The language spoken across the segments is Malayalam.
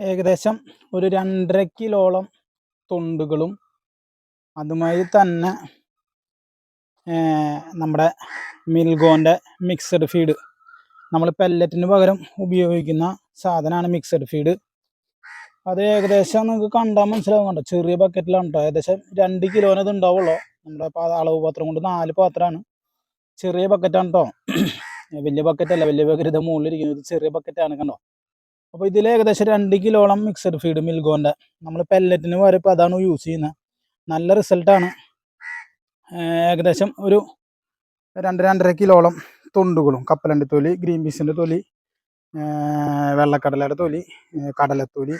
ഏകദേശം ഒരു രണ്ടര കിലോളം തൊണ്ടുകളും അതുമായി തന്നെ നമ്മുടെ മിൽഗോന്റെ മിക്സഡ് ഫീഡ് നമ്മൾ പെല്ലറ്റിന് പകരം ഉപയോഗിക്കുന്ന സാധനമാണ് മിക്സഡ് ഫീഡ് അത് ഏകദേശം നിങ്ങൾക്ക് കണ്ടാൽ മനസ്സിലാവും കണ്ടോ ചെറിയ ബക്കറ്റിലാണ് കേട്ടോ ഏകദേശം രണ്ട് കിലോനത് ഉണ്ടാവുള്ളൂ നമ്മുടെ അളവ് പാത്രം കൊണ്ട് നാല് പാത്രമാണ്. ചെറിയ ബക്കറ്റാണ് കേട്ടോ വലിയ ബക്കറ്റല്ല വലിയ ബക്കറ്റ് ഇത് മുകളിലിരിക്കുന്നത് ചെറിയ ബക്കറ്റാണ് കണ്ടോ? അപ്പോൾ ഇതിൽ ഏകദേശം രണ്ട് കിലോളം മിക്സഡ് ഫീഡ് മിൽഗോന്റെ നമ്മൾ പെല്ലറ്റിന് വരെ ഇപ്പോൾ അതാണ് യൂസ് ചെയ്യുന്നത് നല്ല റിസൾട്ടാണ് ഏകദേശം ഒരു രണ്ട് രണ്ടര കിലോളം തൊണ്ടുകളും കപ്പലണ്ടി തൊലി ഗ്രീൻ പീസിന്റെ തൊലി വെള്ളക്കടലയുടെ തൊലി കടലത്തൊലി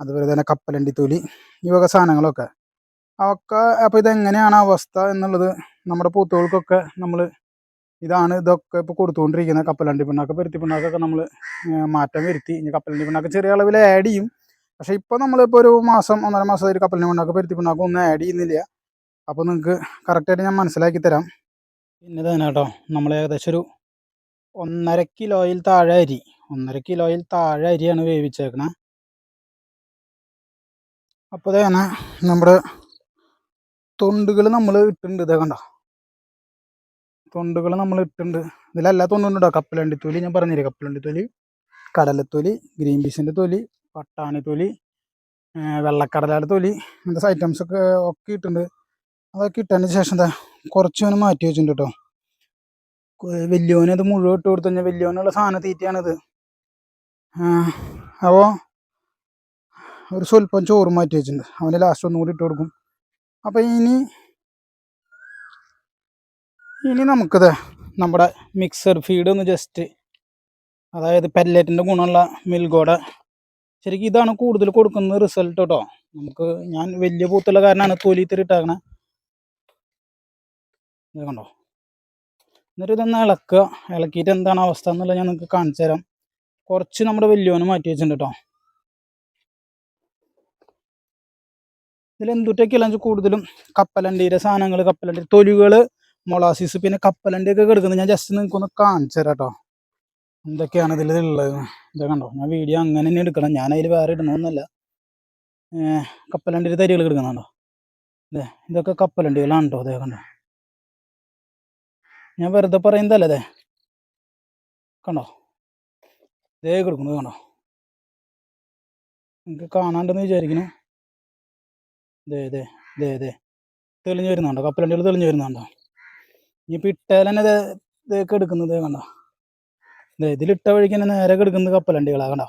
അതുപോലെ തന്നെ കപ്പലണ്ടി തൊലി ഈ വക സാധനങ്ങളൊക്കെ. ഒക്കെ അപ്പോൾ ഇതെങ്ങനെയാണ് അവസ്ഥ എന്നുള്ളത് നമ്മുടെ പൂത്തുകൾക്കൊക്കെ നമ്മൾ ഇതാണ് ഇതൊക്കെ ഇപ്പോൾ കൊടുത്തുകൊണ്ടിരിക്കുന്നത് കപ്പലണ്ടി പിണ്ണാക്ക്. പരുത്തി പിണ്ണാക്കൊക്കെ നമ്മൾ മാറ്റം വരുത്തി. ഇനി കപ്പലണ്ടി പിണ്ണാക്ക് ചെറിയ അളവിൽ ആഡ് ചെയ്യും. പക്ഷേ ഇപ്പോൾ നമ്മളിപ്പോൾ ഒരു മാസം ഒന്നര മാസം ഒരു കപ്പലണ്ടി പിണ്ണാക്ക് പരുത്തി പിണ്ണാക്ക് ഒന്നും ആഡ് ചെയ്യുന്നില്ല. അപ്പോൾ നിങ്ങൾക്ക് കറക്റ്റായിട്ട് ഞാൻ മനസ്സിലാക്കി തരാം. പിന്നെ തന്നെ കേട്ടോ നമ്മൾ ഏകദേശം ഒരു ഒന്നര കിലോയിൽ താഴെ അരി. ഒന്നര കിലോയിൽ താഴെ അരിയാണ് വേവിച്ചേക്കണേ. അപ്പോൾ തന്നെ നമ്മുടെ തൊണ്ടുകൾ നമ്മൾ ഇട്ടിട്ടുണ്ട്. ഇതേ കണ്ടോ? തൊണ്ടുകൾ നമ്മൾ ഇട്ടുണ്ട് ഇതിലല്ല തൊണ്ടുണ്ടോ കപ്പലണ്ടി തൊലി ഞാൻ പറഞ്ഞില്ലേ? കപ്പലണ്ടി തൊലി കടലത്തൊലി ഗ്രീൻ പീസിന്റെ തൊലി പട്ടാണി തൊലി വെള്ളക്കടലയുടെ തൊലി അങ്ങനത്തെ ഐറ്റംസ് ഒക്കെ ഒക്കെ ഇട്ടിട്ടുണ്ട്. അതൊക്കെ ഇട്ടതിന് ശേഷം എന്താ കുറച്ച് ഓന് മാറ്റി വെച്ചിട്ടുണ്ട് കേട്ടോ. വലിയോന് അത് മുഴുവൻ ഇട്ട് കൊടുത്തു. കഴിഞ്ഞാൽ വലിയോനുള്ള സാധനം തീറ്റയാണിത്. അപ്പോൾ ഒരു സ്വല്പം ചോറ് മാറ്റി വെച്ചിട്ടുണ്ട്. അവന് ലാസ്റ്റ് ഒന്നുകൂടി ഇട്ട് കൊടുക്കും. അപ്പം ഇനി ഇനി നമുക്കിത് നമ്മുടെ മിക്സർ ഫീഡ് ഒന്ന് ജസ്റ്റ് അതായത് പെല്ലറ്റിന്റെ ഗുണമുള്ള മിൽഗോടെ ശരിക്കും ഇതാണ് കൂടുതൽ കൊടുക്കുന്ന റിസൾട്ട് കേട്ടോ നമുക്ക് ഞാൻ വലിയ പൂത്തുള്ള കാരണമാണ് തൊലി ഇട്ടാക്കണേ. കണ്ടോ? എന്നിട്ട് ഇതൊന്ന് ഇളക്കുക. ഇളക്കിയിട്ട് എന്താണ് അവസ്ഥ എന്നുള്ളത് ഞാൻ നിങ്ങൾക്ക് കാണിച്ചു തരാം. കുറച്ച് നമ്മുടെ വലിയവനും മാറ്റി വെച്ചിട്ടുണ്ട് കേട്ടോ ഇതിൽ എന്തുട്ടൊക്കെയല്ല കൂടുതലും കപ്പലണ്ടിയുടെ സാധനങ്ങൾ കപ്പലണ്ടി തൊലികൾ മൊളാസിസ് പിന്നെ കപ്പലന്റെ കപ്പലണ്ടിയൊക്കെ കിടക്കുന്നത് ഞാൻ ജസ്റ്റ് നിങ്ങൾക്ക് ഒന്ന് കാണിച്ചു തരാം കേട്ടോ എന്തൊക്കെയാണ് ഇതിൽ ഉള്ളത് ഇതൊക്കെ കണ്ടോ? ഞാൻ വീഡിയോ അങ്ങനെ തന്നെ എടുക്കണം. ഞാൻ അതിൽ വേറെ ഇടണമെന്നല്ല കപ്പലണ്ടിൽ തരികൾ കിടക്കുന്നുണ്ടോ അതെ ഇതൊക്കെ കപ്പലണ്ടികളാണ് കേട്ടോ അതേ കണ്ടോ? ഞാൻ വെറുതെ പറയുന്നതല്ല അതെ കണ്ടോ? ഇതേ കൊടുക്കുന്നത് കണ്ടോ? നിങ്ങൾക്ക് കാണാണ്ടെന്ന് വിചാരിക്കുന്നു ദേ ദേ ദേ ദേ. തെളിഞ്ഞു വരുന്നുണ്ടോ? കപ്പലണ്ടികൾ തെളിഞ്ഞു വരുന്നുണ്ടോ? ഇനിയിപ്പോൾ ദേ ഇതൊക്കെ എടുക്കുന്നത് കണ്ടോ? ഇതിലിട്ട വഴിക്ക് തന്നെ നേരെ കിടക്കുന്നത് കപ്പലണ്ടികളാണ് കണ്ടോ?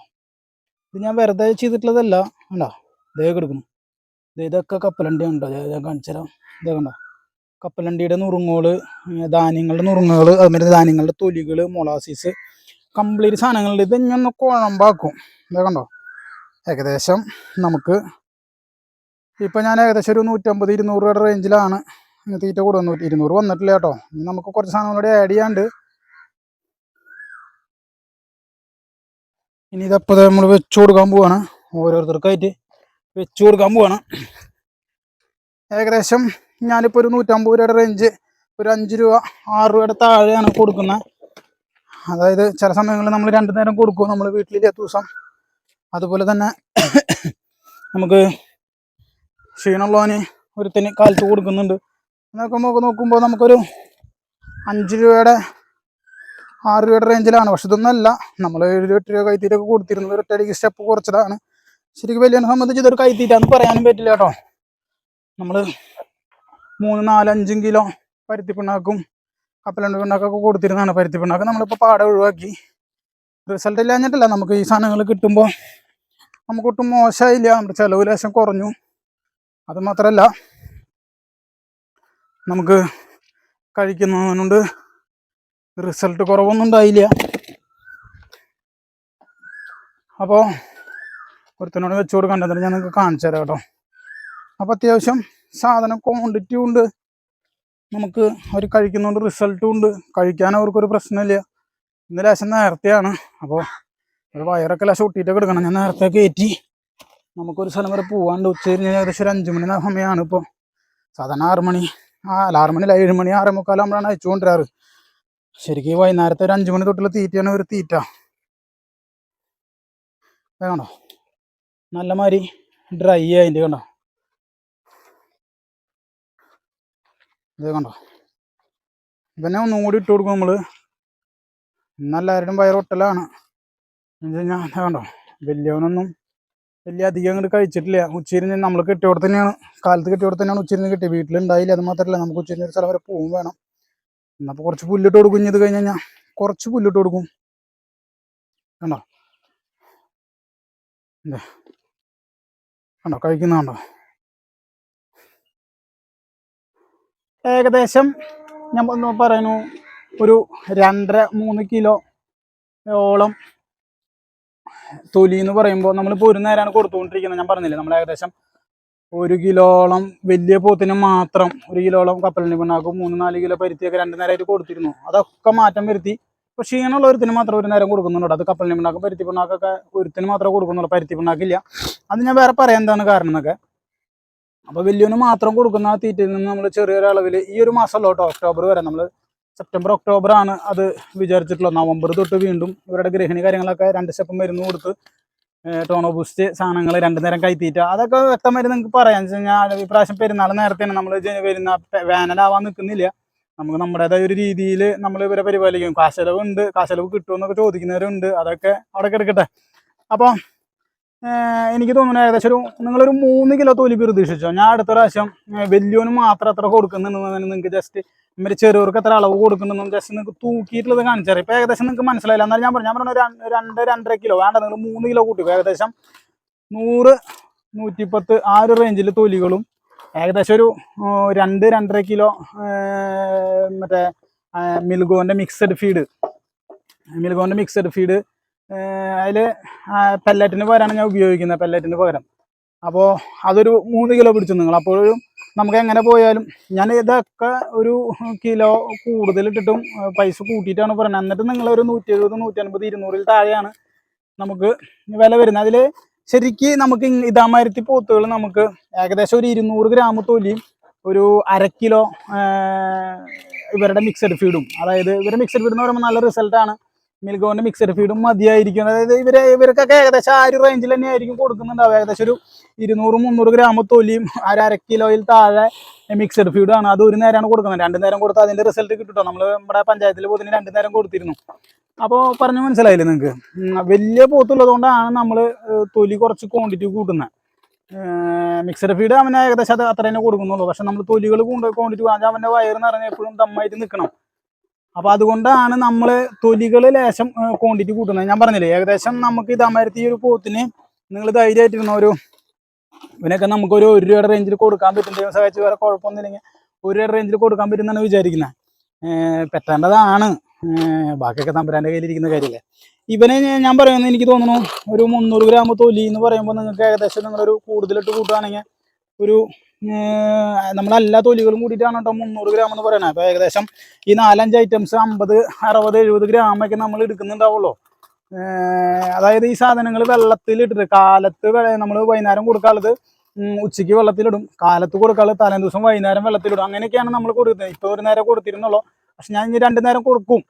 ഇത് ഞാൻ വെറുതെ ചെയ്തിട്ടുള്ളതല്ല കണ്ടോ? ദേ കിടക്കുന്നു. ദേ ഇതൊക്കെ കപ്പലണ്ടി ഉണ്ടോ ഞാൻ കാണിച്ചു ഇതേ കണ്ടോ? കപ്പലണ്ടിയുടെ നുറുങ്ങുകൾ ധാന്യങ്ങളുടെ നുറുങ്ങുകൾ അതുമാതിരി ധാന്യങ്ങളുടെ തൊലികൾ മൊളാസിസ് കംപ്ലീറ്റ് സാധനങ്ങളുടെ ഇത് ഇനി ഒന്ന് കുഴമ്പാക്കും. ഇതേ കണ്ടോ? ഏകദേശം നമുക്ക് ഇപ്പം ഞാൻ ഏകദേശം ഒരു നൂറ്റമ്പത് ഇരുന്നൂറ് രൂപയുടെ റേഞ്ചിലാണ് തീറ്റ കൂടെ വന്നു ഇരുന്നൂറ് വന്നിട്ടില്ല കേട്ടോ. ഇനി നമുക്ക് കുറച്ച് സാധനം കൂടെ ആഡ് ചെയ്യാണ്ട് ഇനി ഇതപ്പോൾ നമ്മൾ വെച്ചു കൊടുക്കാൻ പോവാണ്. ഓരോരുത്തർക്കായിട്ട് വെച്ചു കൊടുക്കാൻ പോവാണ്. ഏകദേശം ഞാനിപ്പോൾ ഒരു നൂറ്റമ്പത് രൂപയുടെ റേഞ്ച് ഒരു അഞ്ച് രൂപ ആറ് രൂപയുടെ താഴെയാണ് കൊടുക്കുന്നത് അതായത് ചില സമയങ്ങളിൽ നമ്മൾ രണ്ടു നേരം കൊടുക്കും. നമ്മൾ വീട്ടിലില്ലാത്ത ദിവസം. അതുപോലെ തന്നെ നമുക്ക് ക്ഷീണമുള്ളവന് ഒരുത്തിന് കാലത്ത് കൊടുക്കുന്നുണ്ട്. എന്നൊക്കെ നമുക്ക് നോക്കുമ്പോൾ നമുക്കൊരു അഞ്ച് രൂപയുടെ ആറ് രൂപയുടെ റേഞ്ചിലാണ് പക്ഷെ ഇതൊന്നല്ല നമ്മൾ രൂപ എട്ട് രൂപ കൈത്തീറ്റൊക്കെ കൊടുത്തിരുന്നത് ഒറ്റയടിക്ക് സ്റ്റെപ്പ് കുറച്ചതാണ്. ശരിക്കും വലിയ സംബന്ധിച്ച് ഇതൊരു കൈത്തീറ്റാന്ന് പറയാനും പറ്റില്ല കേട്ടോ. നമ്മൾ മൂന്ന് നാല് അഞ്ചും കിലോ പരുത്തി പിണ്ണാക്കും കപ്പലണ്ട് പിണ്ണാക്കൊക്കെ കൊടുത്തിരുന്നതാണ് പരുത്തി പിണ്ണാക്ക് നമ്മളിപ്പോൾ പാടെ ഒഴിവാക്കി. റിസൾട്ട് ഇല്ലാഞ്ഞിട്ടല്ല നമുക്ക് ഈ സാധനങ്ങൾ കിട്ടുമ്പോൾ നമുക്കൊട്ടും മോശമായില്ല നമ്മുടെ ചിലവ് ലേശം കുറഞ്ഞു. അത് മാത്രമല്ല നമുക്ക് കഴിക്കുന്നതിനുണ്ട് റിസൾട്ട് കുറവൊന്നും ഉണ്ടായില്ല. അപ്പോൾ ഒരുത്തനോട് വെച്ച് കൊടുക്കണ്ടെന്നിട്ട് ഞാൻ നിങ്ങൾക്ക് കാണിച്ചു തരാം കേട്ടോ. അപ്പോൾ അത്യാവശ്യം സാധനം ക്വാണ്ടിറ്റി ഉണ്ട്. നമുക്ക് അവർ കഴിക്കുന്നതുകൊണ്ട് റിസൾട്ടും ഉണ്ട്. കഴിക്കാൻ അവർക്കൊരു പ്രശ്നമില്ല. ഇന്ന് ലേശം നേരത്തെയാണ്. അപ്പോൾ ഒരു വയറൊക്കെ ലേശം ഒട്ടിയിട്ടൊക്കെ എടുക്കണം. ഞാൻ നേരത്തെ കയറ്റി നമുക്കൊരു സ്ഥലം വരെ പോകാണ്ട് ഉച്ച കഴിഞ്ഞ് ഏകദേശം ഒരു അഞ്ച് മണി സമയമാണ് ഇപ്പോൾ സാധാരണ ആറ് മണി. ആ ആറ് മണി ഏഴ് മണി ആറ് മുക്കാലാകുമ്പോഴാണ് അയച്ചുകൊണ്ടിരാറ് ശരിക്കും വൈകുന്നേരത്തെ ഒരു അഞ്ചു മണി തൊട്ടുള്ള തീറ്റയാണ് ഒരു തീറ്റ. കണ്ടോ? നല്ല മാതിരി ഡ്രൈ ആയിട്ട് കണ്ടോ? ഇത് കണ്ടോ? ഇതന്നെ ഒന്നും കൂടി ഇട്ട് കൊടുക്കും നമ്മൾ. ഇന്നെല്ലാവരുടെയും വയറൊട്ടലാണ് എന്ന് വെച്ച് കഴിഞ്ഞാൽ കണ്ടോ? വലിയവനൊന്നും വലിയ അധികം അങ്ങോട്ട് കഴിച്ചിട്ടില്ല. ഉച്ചരിഞ്ഞ് നമ്മൾ കെട്ടിയോടെ തന്നെയാണ്. കാലത്ത് കെട്ടിയോടെ തന്നെയാണ് ഉച്ചരിഞ്ഞ് കിട്ടിയത് വീട്ടിലുണ്ടായില്ല അത് മാത്രമല്ല നമുക്ക് ഉച്ചരിഞ്ഞ് ഒരു സ്ഥലം വരെ പോവും വേണം. എന്നപ്പോൾ കുറച്ച് പുല്ലിട്ട് കൊടുക്കും ഇത് കഴിഞ്ഞ് കഴിഞ്ഞാൽ കുറച്ച് പുല്ലിട്ട് കൊടുക്കും. കണ്ടോ? എന്താ കണ്ടോ? കഴിക്കുന്ന കണ്ടോ? ഏകദേശം ഞാൻ പറയുന്നു. ഒരു രണ്ടര മൂന്ന് കിലോ ഓളം തൊലി എന്ന് പറയുമ്പോൾ നമ്മളിപ്പോൾ ഒരു നേരമാണ് കൊടുത്തുകൊണ്ടിരിക്കുന്നത്. ഞാൻ പറഞ്ഞില്ലേ നമ്മൾ ഏകദേശം ഒരു കിലോളം വലിയ പോത്തിന് മാത്രം ഒരു കിലോളം കപ്പലിന് പിണ്ണാക്കും മൂന്ന് നാല് കിലോ പരുത്തിയൊക്കെ രണ്ട് നേരമായിട്ട് കൊടുത്തിരുന്നു. അതൊക്കെ മാറ്റം വരുത്തി. ഇപ്പോൾ ക്ഷീണമുള്ള ഒരുത്തിന് മാത്രം ഒരു നേരം കൊടുക്കുന്നുണ്ട്? അത് കപ്പലിന് പിണ്ണാക്കും പരുത്തി പിണ്ണാക്കൊക്കെ ഒരുത്തിന് മാത്രമേ കൊടുക്കുന്നുള്ളൂ പരുത്തി പിണ്ണാക്കില്ല അത് ഞാൻ വേറെ പറയാൻ എന്താണ് കാരണം എന്നൊക്കെ. അപ്പോൾ വലിയവന് മാത്രം കൊടുക്കുന്ന ആ തീറ്റയിൽ നിന്ന് നമ്മൾ ചെറിയൊരു അളവിൽ ഈ ഒരു മാസമല്ലോ കേട്ടോ ഒക്ടോബർ വരെ നമ്മൾ സെപ്റ്റംബർ ഒക്ടോബർ ആണ് അത് വിചാരിച്ചിട്ടുള്ളത്. നവംബർ തൊട്ട് വീണ്ടും ഇവരുടെ ഗൃഹിണി കാര്യങ്ങളൊക്കെ രണ്ട് സ്റ്റെപ്പ് മരുന്ന് കൊടുത്ത് ടോണോ ബൂസ്റ്റ് സാധനങ്ങൾ രണ്ടു നേരം കൈത്തീറ്റ അതൊക്കെ വ്യക്തമായിട്ട് നിങ്ങൾക്ക് പറയാം. വെച്ച് കഴിഞ്ഞാൽ ഇപ്രാവശ്യം പെരുന്നാൾ നേരത്തെയാണ് നമ്മൾ വരുന്ന വേനലാവാൻ നിൽക്കുന്നില്ല. നമുക്ക് നമ്മുടേതായ ഒരു രീതിയിൽ നമ്മൾ ഇവരെ പരിപാലിക്കും. കാശലവ് ഉണ്ട് കാശലവ് കിട്ടുമെന്നൊക്കെ ചോദിക്കുന്നവരുണ്ട്. അതൊക്കെ അവിടെ കിടക്കട്ടെ. അപ്പോൾ എനിക്ക് തോന്നുന്നു ഏകദേശം ഒരു നിങ്ങളൊരു മൂന്ന് കിലോ തൊലി പ്രതീക്ഷിച്ചോ? ഞാൻ അടുത്ത പ്രാവശ്യം വലിയവന് മാത്രം അത്ര കൊടുക്കുന്നുണ്ടെന്ന് നിങ്ങൾക്ക് ജസ്റ്റ് ഇവർ ചെറിയവർക്ക് എത്ര അളവ് കൊടുക്കുന്നു ജസ്റ്റ് നിങ്ങൾക്ക് തൂക്കിയിട്ടുള്ളത് കാണിച്ചാൽ ഇപ്പൊ ഏകദേശം നിങ്ങൾക്ക് മനസ്സിലായില്ല. എന്നാലും ഞാൻ പറഞ്ഞു ഞാൻ പറഞ്ഞു രണ്ട് രണ്ട് രണ്ടര കിലോ. വേണ്ട നിങ്ങൾ മൂന്ന് കിലോ കൂട്ടിക്കും ഏകദേശം നൂറ് നൂറ്റിപ്പത്ത് ആ ഒരു റേഞ്ചിൽ തൊലികളും ഏകദേശം ഒരു രണ്ട് രണ്ടര കിലോ മറ്റേ മിൽഗോന്റെ മിക്സഡ് ഫീഡ് മിൽഗോന്റെ മിക്സഡ് ഫീഡ് അതിൽ പെല്ലറ്റിന് പകരമാണ് ഞാൻ ഉപയോഗിക്കുന്നത് പെല്ലറ്റിന് പകരം. അപ്പോൾ അതൊരു മൂന്ന് കിലോ പിടിച്ചു നിങ്ങൾ അപ്പോഴും നമുക്ക് എങ്ങനെ പോയാലും ഞാൻ ഇതൊക്കെ ഒരു കിലോ കൂടുതലിട്ടിട്ടും പൈസ കൂട്ടിയിട്ടാണ് പറയുന്നത്. എന്നിട്ട് നിങ്ങൾ ഒരു നൂറ്റി എഴുപത് നൂറ്റി അൻപത് ഇരുന്നൂറിൽ താഴെയാണ് നമുക്ക് വില വരുന്നത്. അതിൽ ശരിക്ക് നമുക്ക് ഇങ് ഇതാമാരത്തി പോത്തുകൾ നമുക്ക് ഏകദേശം ഒരു ഇരുന്നൂറ് ഗ്രാം തൊലിയും ഒരു അര കിലോ ഇവരുടെ മിക്സഡ് ഫീഡും അതായത് ഇവരുടെ മിക്സഡ് ഫീഡ് എന്ന് പറയുമ്പോൾ നല്ല റിസൾട്ടാണ് മിൽഗോന്റെ മിക്സഡ് ഫീഡും മതിയായിരിക്കും. അതായത് ഇവർ ഇവർക്കൊക്കെ ഏകദേശം ആ ഒരു റേഞ്ചിൽ തന്നെ ആയിരിക്കും കൊടുക്കുന്നുണ്ടാവുക. ഏകദേശം ഒരു ഇരുന്നൂറ് മുന്നൂറ് ഗ്രാം തൊലിയും ഒരു അര കിലോയിൽ താഴെ മിക്സഡ് ഫീഡാണ് അത് ഒരു നേരമാണ് കൊടുക്കുന്നത്. രണ്ട് നേരം കൊടുത്താൽ അതിന്റെ റിസൾട്ട് കിട്ടും നമ്മൾ നമ്മുടെ പഞ്ചായത്തിൽ പോയതിന് രണ്ട് നേരം കൊടുത്തിരുന്നു. അപ്പോൾ പറഞ്ഞു മനസ്സിലായില്ലേ നിങ്ങൾക്ക് വലിയ പോത്തുള്ളതുകൊണ്ടാണ് നമ്മൾ തൊലി കുറച്ച് ക്വാണ്ടിറ്റി കൂട്ടുന്നത് മിക്സഡ് ഫീഡ് അവന് ഏകദേശം അത് അത്ര തന്നെ കൊടുക്കുന്നുള്ളൂ. പക്ഷെ നമ്മൾ തൊലികൾ കൊണ്ട് ക്വാണ്ടിറ്റി വാങ്ങാൻ അവന്റെ വയറ് നിറഞ്ഞ എപ്പോഴും ദമ്മായിട്ട് നിൽക്കണം അപ്പൊ അതുകൊണ്ടാണ് നമ്മൾ തൊലികൾ ലേശം ക്വാണ്ടിറ്റി കൂട്ടുന്നത്. ഞാൻ പറഞ്ഞില്ലേ ഏകദേശം നമുക്ക് ഇതാമരത്തി ഈ ഒരു പോത്തിന് നിങ്ങൾ ധൈര്യമായിട്ടിരുന്ന ഒരു ഇവനൊക്കെ നമുക്ക് ഒരു ഒരു രൂപയുടെ റേഞ്ചിൽ കൊടുക്കാൻ പറ്റും. ദൈവം സഹായിച്ച് വേറെ കുഴപ്പമൊന്നുമില്ലെങ്കിൽ ഒരു രൂപയുടെ റേഞ്ചിൽ കൊടുക്കാൻ പറ്റുമെന്നാണ് വിചാരിക്കുന്നത് പെറ്റേണ്ടതാണ് ബാക്കിയൊക്കെ തമ്പുരാന്റെ കയ്യിലിരിക്കുന്ന കാര്യമല്ലേ ഇവനെ ഞാൻ- പറയുന്നത് എനിക്ക് തോന്നുന്നു ഒരു മുന്നൂറ് ഗ്രാം തൊലി എന്ന് പറയുമ്പോൾ നിങ്ങൾക്ക് ഏകദേശം നിങ്ങളൊരു കൂടുതലിട്ട് കൂട്ടുകയാണെങ്കിൽ ഒരു നമ്മളെല്ലാ തൊലികളും കൂടിയിട്ടാണ് കേട്ടോ മുന്നൂറ് ഗ്രാം എന്ന് പറയുന്നത് അപ്പോൾ ഏകദേശം ഈ നാലഞ്ച് ഐറ്റംസ് അമ്പത് അറുപത് എഴുപത് ഗ്രാമൊക്കെ നമ്മൾ എടുക്കുന്നുണ്ടാവുള്ളൂ. അതായത് ഈ സാധനങ്ങൾ വെള്ളത്തിലിട്ടിട്ട് കാലത്ത് നമ്മൾ വൈകുന്നേരം കൊടുക്കാനുള്ളത് ഉച്ചയ്ക്ക് വെള്ളത്തിലിടും. കാലത്ത് കൊടുക്കാനുള്ളത് തലേ ദിവസം വൈകുന്നേരം വെള്ളത്തിലിടും. അങ്ങനെയൊക്കെയാണ് നമ്മൾ കൊടുക്കുന്നത്. ഇപ്പോൾ ഒരു നേരം കൊടുത്തിരുന്നുള്ളൂ. പക്ഷെ ഞാൻ ഇനി രണ്ട് നേരം കൊടുക്കും.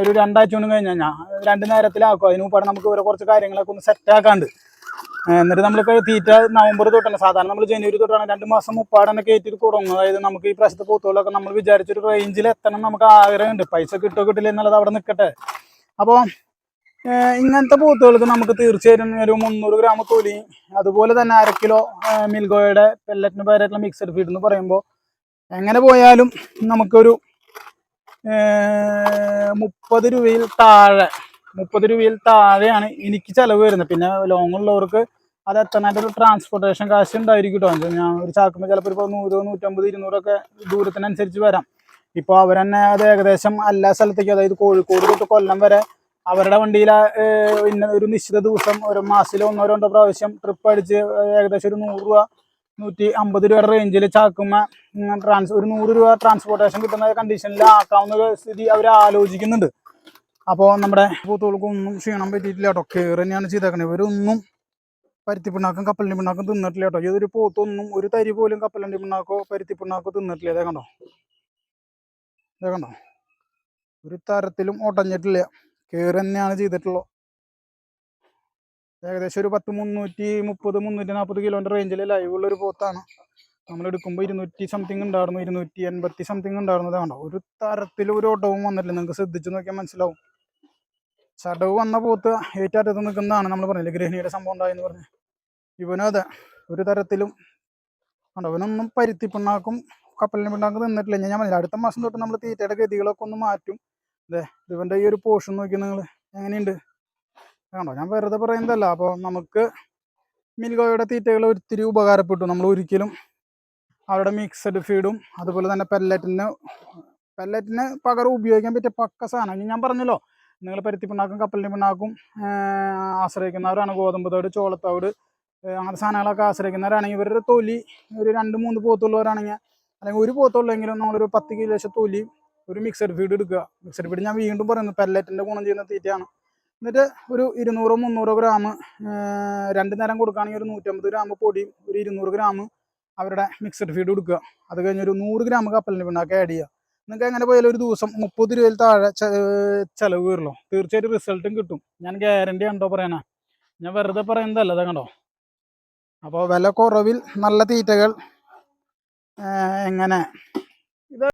ഒരു രണ്ടാഴ്ച കൊണ്ട് കഴിഞ്ഞാൽ ഞാൻ രണ്ട് നേരത്തിലാക്കും. അതിന് മുമ്പാണ് നമുക്ക് ഇവരെ കുറച്ച് കാര്യങ്ങളൊക്കെ ഒന്ന് സെറ്റ് ആക്കാണ്ട്. ഏർ എന്നിട്ട് നമ്മൾ തീറ്റ നവംബർ തൊട്ടാണ് സാധാരണ നമ്മൾ ജനുവരി തൊട്ടാണ് രണ്ട് മാസം മുപ്പാടനെ കയറ്റിട്ട് തുടങ്ങും അതായത് നമുക്ക് ഈ പ്രാവശ്യത്തെ പോത്തുകളൊക്കെ നമ്മൾ വിചാരിച്ചൊരു റേഞ്ചിൽ എത്തണം നമുക്ക് ആഗ്രഹമുണ്ട്. പൈസ കിട്ടോ കിട്ടില്ല എന്നുള്ളത് അവിടെ നിൽക്കട്ടെ അപ്പോൾ ഇങ്ങനത്തെ പൂത്തുകൾക്ക് നമുക്ക് തീർച്ചയായിട്ടും ഒരു മുന്നൂറ് ഗ്രാം തൊലി അതുപോലെ തന്നെ അര കിലോ മിൽഗോയുടെ പെല്ലറ്റിന് പേരായിട്ടുള്ള മിക്സഡ് ഫീഡ് എന്ന് പറയുമ്പോൾ എങ്ങനെ പോയാലും നമുക്കൊരു മുപ്പത് രൂപയിൽ താഴെ മുപ്പത് രൂപയിൽ താഴെയാണ് എനിക്ക് ചിലവ് വരുന്നത്. പിന്നെ ലോങ് ഉള്ളവർക്ക് അത് എത്തണായിട്ട് ഒരു ട്രാൻസ്പോർട്ടേഷൻ കാശ് ഉണ്ടായിരിക്കും കേട്ടോ ഞാൻ ഒരു ചാക്കുമ്പോൾ ചിലപ്പോൾ ഇപ്പോൾ നൂറ് നൂറ്റമ്പത് ഇരുന്നൂറൊക്കെ ദൂരത്തിനനുസരിച്ച് വരാം. ഇപ്പോൾ അവർ തന്നെ അത് ഏകദേശം എല്ലാ സ്ഥലത്തേക്കും അതായത് കോഴിക്കോട് തൊട്ട് കൊല്ലം വരെ അവരുടെ വണ്ടിയിൽ ഇന്ന ഒരു നിശ്ചിത ദിവസം ഒരു മാസത്തിൽ ഒന്നോ രണ്ടോ പ്രാവശ്യം ട്രിപ്പ് അടിച്ച് ഏകദേശം ഒരു നൂറ് രൂപ നൂറ്റി അമ്പത് രൂപയുടെ റേഞ്ചിൽ ചാക്കുമ്മ ട്രാൻസ് ഒരു നൂറ് രൂപ ട്രാൻസ്പോർട്ടേഷൻ കിട്ടുന്ന കണ്ടീഷനിൽ ആക്കാവുന്ന സ്ഥിതി അവർ ആലോചിക്കുന്നുണ്ട്. അപ്പോൾ നമ്മുടെ പൂത്തുകൾക്കൊന്നും ക്ഷീണം പറ്റിയിട്ടില്ല കേട്ടോ. കയറി തന്നെയാണ് ചെയ്തേക്കണത് ഇവരൊന്നും പരുത്തി പിണ്ണാക്കും കപ്പലിന്റെ പിണ്ണാക്കും തിന്നിട്ടില്ല കേട്ടോ. ഇതൊരു പോത്തൊന്നും ഒരു തരി പോലും കപ്പലിന്റെ പിണ്ണാക്കോ പരുത്തി പിണ്ണാക്കോ തിന്നിട്ടില്ല. ഇതേ കണ്ടോ? ഇതേ കണ്ടോ? ഒരു തരത്തിലും ഒടഞ്ഞിട്ടില്ല. കയറി തന്നെയാണ് ചെയ്തിട്ടുള്ളത്. ഏകദേശം ഒരു പത്ത് മുന്നൂറ്റി മുപ്പത് മുന്നൂറ്റി നാൽപ്പത് കിലോന്റെ റേഞ്ചിൽ ലൈവുള്ള ഒരു പോത്താണ്. നമ്മൾ എടുക്കുമ്പോൾ ഇരുന്നൂറ്റി സംതിങ് ഉണ്ടായിരുന്നു. ഇരുന്നൂറ്റി എൺപത്തി സംതിങ് ഉണ്ടായിരുന്നത് കണ്ടോ? ഒരു തരത്തിലും ഒരു ഓട്ടവും വന്നിട്ടില്ല. നിങ്ങൾക്ക് ശ്രദ്ധിച്ച് നോക്കിയാൽ മനസ്സിലാവും. ചടവ് വന്ന പോത്ത് ഏറ്റാറ്റത്ത് നിൽക്കുന്നതാണ് നമ്മൾ പറഞ്ഞില്ലേ ഗൃഹിണിയുടെ സംഭവം ഉണ്ടായെന്ന് പറഞ്ഞു. ഇവനും അതെ ഒരു തരത്തിലും കണ്ടോ ഇവനൊന്നും പരുത്തി പിണ്ണാക്കും കപ്പലിന് പിണ്ണാക്കും നിന്നിട്ടില്ല. ഞാൻ പറഞ്ഞില്ല അടുത്ത മാസം തൊട്ട് നമ്മൾ തീറ്റയുടെ ഗതികളൊക്കെ ഒന്ന് മാറ്റും. അതെ ഇവന്റെ ഈ ഒരു പോഷൻ നോക്കി നിങ്ങൾ എങ്ങനെയുണ്ട്? കണ്ടോ ഞാൻ വെറുതെ പറയുന്നതല്ല. അപ്പോൾ നമുക്ക് മിൽഗോയുടെ തീറ്റകൾ ഒത്തിരി ഉപകാരപ്പെട്ടു. നമ്മൾ ഒരിക്കലും അവരുടെ മിക്സഡ് ഫീഡും അതുപോലെ തന്നെ പെല്ലറ്റിന് പെല്ലറ്റിന് പകരം ഉപയോഗിക്കാൻ പറ്റിയ പക്ക സാധനം. ഞാൻ പറഞ്ഞല്ലോ നിങ്ങൾ പരുത്തി പിണ്ണാക്കും കപ്പലിന്റെ പിണ്ണാക്കും ആശ്രയിക്കുന്നവരാണ്. ഗോതമ്പ് തവിട് ചോളത്തവിട് അങ്ങനത്തെ സാധനങ്ങളൊക്കെ ആശ്രയിക്കുന്നവരാണെങ്കിൽ ഇവരുടെ തൊലി ഒരു രണ്ട് മൂന്ന് പോത്തുള്ളവരാണെങ്കിൽ അല്ലെങ്കിൽ ഒരു പോത്തുള്ളെങ്കിലും നമ്മളൊരു പത്ത് കിലോ ലക്ഷം തൊലി ഒരു മിക്സഡ് ഫീഡ് എടുക്കുക. മിക്സഡ് ഫീഡ് ഞാൻ വീണ്ടും പറയുന്നു പെല്ലറ്റിന്റെ ഗുണം ചെയ്യുന്ന തീറ്റയാണ്. എന്നിട്ട് ഒരു ഇരുന്നൂറോ മുന്നൂറോ ഗ്രാം രണ്ട് നേരം കൊടുക്കുകയാണെങ്കിൽ ഒരു നൂറ്റമ്പത് ഗ്രാം പൊടിയും ഒരു ഇരുന്നൂറ് ഗ്രാം അവരുടെ മിക്സഡ് ഫീഡ് കൊടുക്കുക അത് കഴിഞ്ഞ് ഒരു നൂറ് ഗ്രാം കപ്പലിന്റെ പിണ്ണാക്ക് ആഡ് ചെയ്യുക. നിങ്ങൾക്ക് എങ്ങനെ പോയാലും ഒരു ദിവസം മുപ്പത് രൂപയിൽ താഴെ ചിലവ് വരുള്ളൂ. തീർച്ചയായിട്ടും റിസൾട്ടും കിട്ടും. ഞാൻ ഗ്യാരണ്ടി ഉണ്ടോ പറയാനാ? ഞാൻ വെറുതെ പറയുന്നതല്ല കണ്ടോ? അപ്പോൾ വില കുറവിൽ നല്ല തീറ്റകൾ എങ്ങനെ?